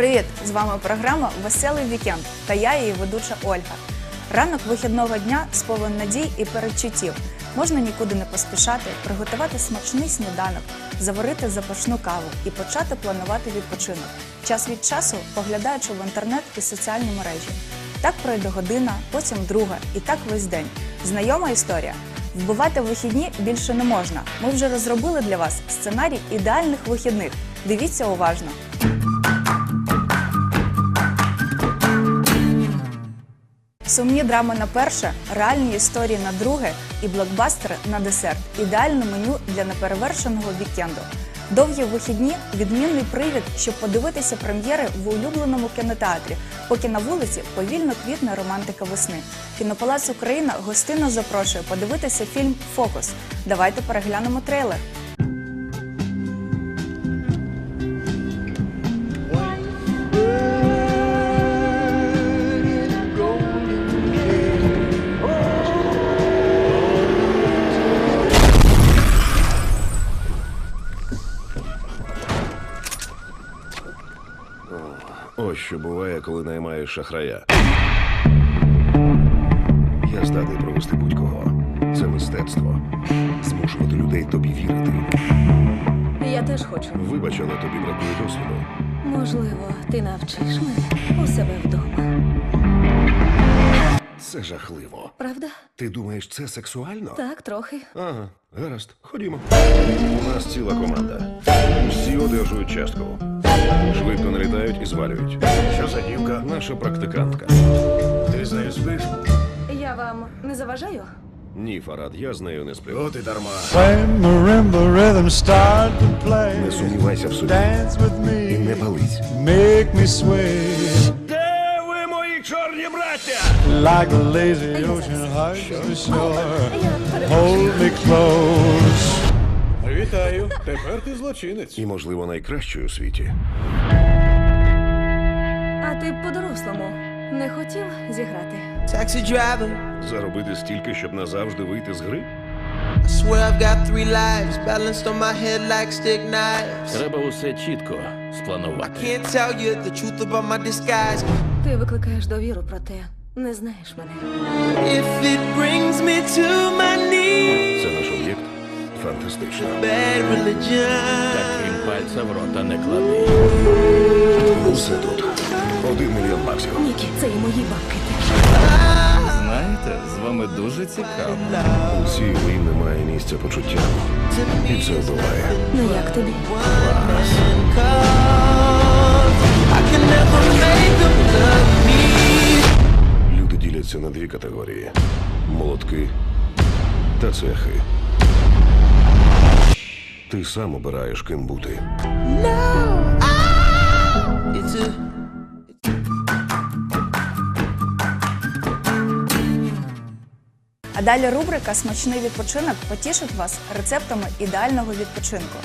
Привіт! З вами програма Веселий вікенд та я її ведуча Ольга. Ранок вихідного дня сповен надій і передчуттів. Можна нікуди не поспішати, приготувати смачний сніданок, заварити запашну каву і почати планувати відпочинок. Час від часу поглядаючи в інтернет і соціальні мережі. Так пройде година, потім друга, і так весь день. Знайома історія. Вбивати вихідні більше не можна. Ми вже розробили для вас сценарій ідеальних вихідних. Дивіться уважно. Сумні драми на перше, реальні історії на друге і блокбастери на десерт. Ідеальне меню для неперевершеного вікенду. Довгі вихідні відмінний привід, щоб подивитися прем'єри в улюбленому кінотеатрі, поки на вулиці повільно квітне романтика весни. Кінопалац Україна гостинно запрошує подивитися фільм Фокус. Давайте переглянемо трейлер. Ось що буває, коли наймаєш шахрая. Я здатний провести будь-кого. Це мистецтво. Змушувати людей тобі вірити. Я теж хочу. Вибач, але тобі бракує досвіду. Можливо, ти навчиш мене у себе вдома. Це жахливо. Правда? Ти думаєш, це сексуально? Так, трохи. Ага, гаразд, ходімо. У нас ціла команда. Всі одержують частку. Швидко налітають і звалюють. Що за дівка? Наша практикантка. Ти з нею спиш? Я вам не заважаю? Ні, Фарад, я з нею не сплю. От і дарма. When marimba rhythms start to play, Не сумнівайся в собі. dance with І не me, пались. make me sway Де ви, мої чорні браття? like the lazy ocean hugs the shore. Hold me close. Тепер ти злочинець. І, можливо, найкращою у світі. А ти по-дорослому не хотів зіграти? Taxi driver, Заробити стільки, щоб назавжди вийти з гри? I swear I've got three lives balanced on my head like stick knives. Треба усе чітко спланувати. Can't tell you the truth about my disguise. Ти викликаєш довіру, проте не знаєш мене. If it brings me to my knees, Це наш об'єкт. Фантастично. bad religion. Так крім пальця в рота не клади. Усе тут. Один мільйон баксів. Нікі, це і мої бабки теж. Знаєте, з вами дуже цікаво. У цій грі немає місця почуттям. І це вбиває. Ну як тобі? Me. Люди діляться на дві категорії: молотки та цехи. Ти сам обираєш, ким бути. It's a А далі рубрика Смачний відпочинок потішить вас рецептами ідеального відпочинку.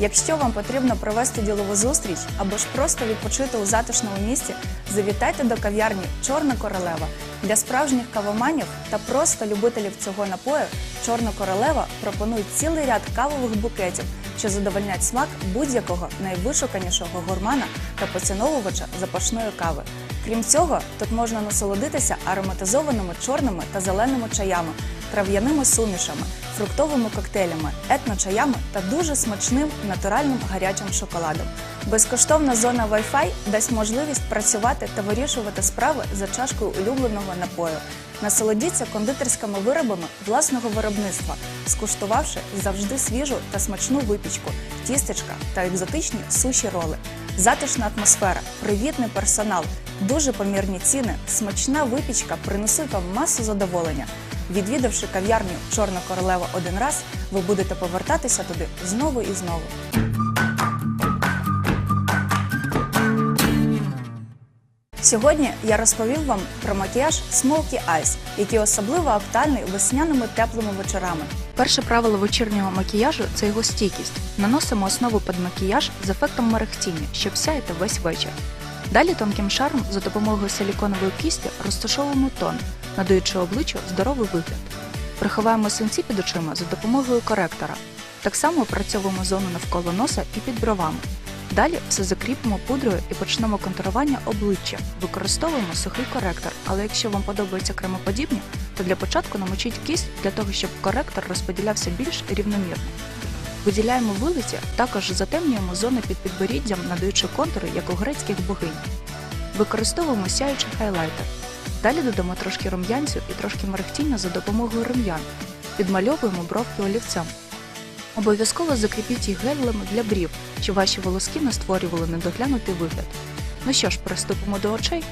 Якщо вам потрібно провести ділову зустріч або ж просто відпочити у затишному місці, завітайте до кав'ярні Чорна королева. Для справжніх кавоманів та просто любителів цього напою Чорна королева пропонує цілий ряд кавових букетів, що задовольнять смак будь-якого найвишуканішого гурмана та поціновувача запашної кави. Крім цього, тут можна насолодитися ароматизованими чорними та зеленими чаями, трав'яними сумішами, фруктовими коктейлями, етночаями та дуже смачним натуральним гарячим шоколадом. Безкоштовна зона Wi-Fi дасть можливість працювати та вирішувати справи за чашкою улюбленого напою. Насолодіться кондитерськими виробами власного виробництва, скуштувавши завжди свіжу та смачну випічку, тістечка та екзотичні суші роли. Затишна атмосфера, привітний персонал, дуже помірні ціни, смачна випічка принесуть вам масу задоволення. Відвідавши кав'ярню Чорна королева один раз, ви будете повертатися туди знову і знову. Сьогодні я розповів вам про макіяж Smoky Eyes, який особливо актуальний весняними теплими вечорами. Перше правило вечірнього макіяжу це його стійкість. Наносимо основу під макіяж з ефектом мерехтіння, щоб сяяти весь вечір. Далі тонким шаром за допомогою силіконової кісті розташовуємо тон, надаючи обличчю здоровий вигляд. Приховаємо синці під очима за допомогою коректора. Так само опрацьовуємо зону навколо носа і під бровами. Далі все закріпимо пудрою і почнемо контурування обличчя. Використовуємо сухий коректор, але якщо вам подобаються кремоподібні, то для початку намочіть кість для того, щоб коректор розподілявся більш рівномірно. Виділяємо вилиці, також затемнюємо зони під підборіддям, надаючи контури, як у грецьких богинь. Використовуємо сяючий хайлайтер. Далі додамо трошки рум'янцю і трошки мерехтіння за допомогою рум'ян. Підмальовуємо бровки олівцем. Обов'язково закріпіть їх гелем для брів, щоб ваші волоски не створювали недоглянутий вигляд. Ну що ж, приступимо до очей.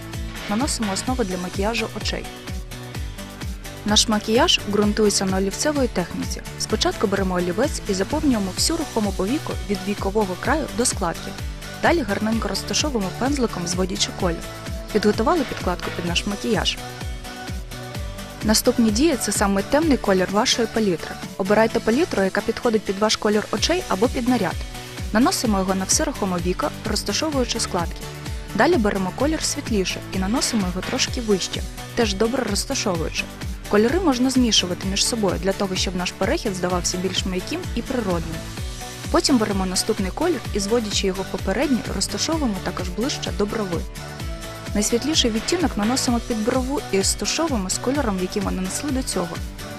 Наносимо основу для макіяжу очей. Наш макіяж ґрунтується на олівцевої техніці. Спочатку беремо олівець і заповнюємо всю рухому повіку від вікового краю до складки. Далі гарненько розташовуємо пензликом, зводячи колір. Підготували підкладку під наш макіяж. Наступні дії це саме темний колір вашої палітри. Обирайте палітру, яка підходить під ваш колір очей або під наряд. Наносимо його на все рухоме віко, розташовуючи складки. Далі беремо колір світліше і наносимо його трошки вище, теж добре розташовуючи. Кольори можна змішувати між собою для того, щоб наш перехід здавався більш м'яким і природним. Потім беремо наступний колір і, зводячи його попередній, розташовуємо також ближче до брови. Найсвітліший відтінок наносимо під брову і розташовуємо з кольором, який ми нанесли до цього.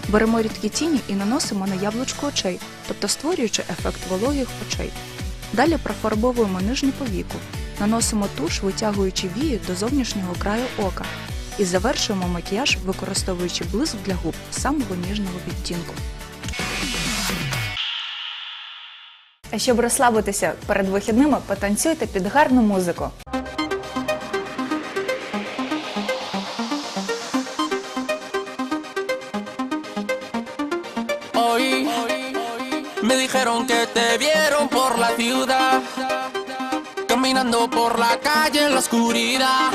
Беремо рідкі тіні і наносимо на яблучко очей, тобто створюючи ефект вологих очей. Далі профарбовуємо нижню повіку, наносимо туш, витягуючи вії до зовнішнього краю ока. І завершуємо макіяж, використовуючи блиск для губ самого ніжного відтінку. А щоб розслабитися перед вихідними, потанцюйте під гарну музику. Te vieron por la ciudad, caminando por la calle en la oscuridad.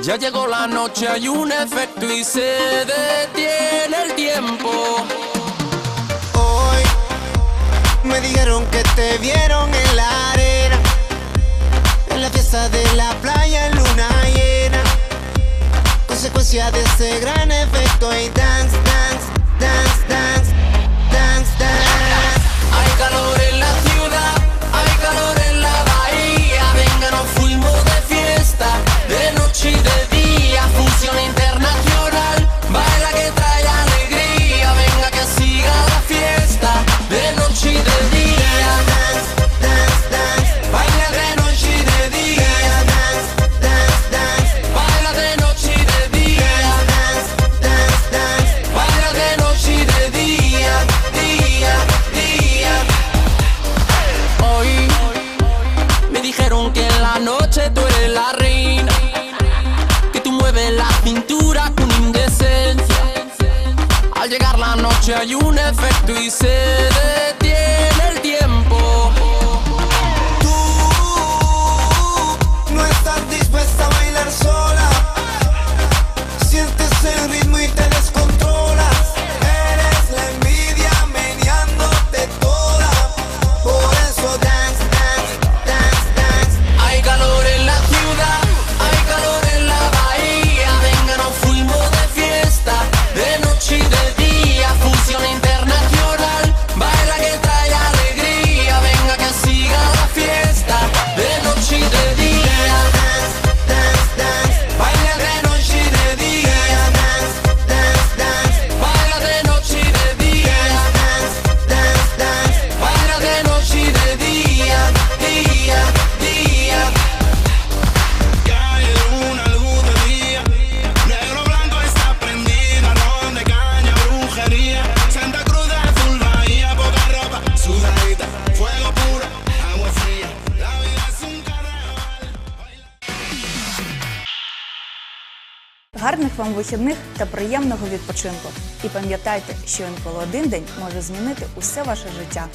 Ya llegó la noche, hay un efecto y se detiene el tiempo. Hoy me dijeron que te vieron en la arena, en la fiesta de la playa en luna llena. Consecuencia de ese gran efecto y dance, dance, dance, dance, dance, dance. Hay calor en la ciudad, hay calor en la bahía. Vengan, un fulmo de fiesta. Noche hay un efecto y se Гарних вам вихідних та приємного відпочинку. І пам'ятайте, що інколи один день може змінити усе ваше життя.